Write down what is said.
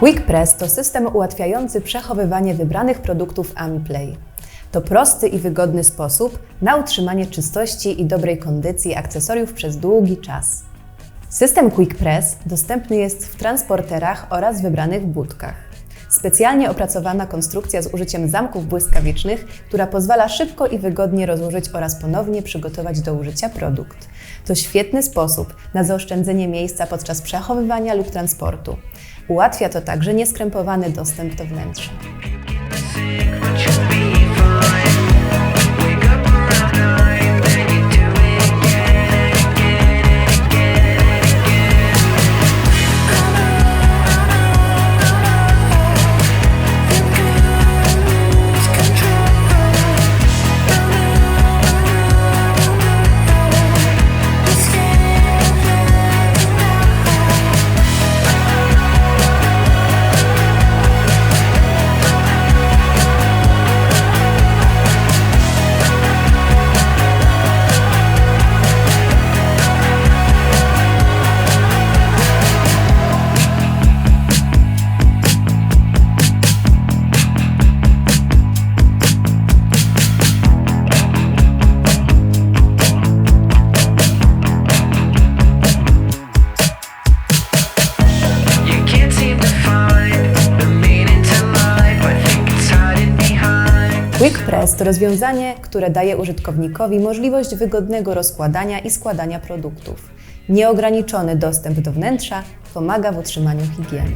Quick Press to system ułatwiający przechowywanie wybranych produktów AmiPlay. To prosty i wygodny sposób na utrzymanie czystości i dobrej kondycji akcesoriów przez długi czas. System Quick Press dostępny jest w transporterach oraz wybranych budkach. Specjalnie opracowana konstrukcja z użyciem zamków błyskawicznych, która pozwala szybko i wygodnie rozłożyć oraz ponownie przygotować do użycia produkt. To świetny sposób na zaoszczędzenie miejsca podczas przechowywania lub transportu. Ułatwia to także nieskrępowany dostęp do wnętrza. Behind. Quick Press to rozwiązanie, które daje użytkownikowi możliwość wygodnego rozkładania i składania produktów. Nieograniczony dostęp do wnętrza pomaga w utrzymaniu higieny.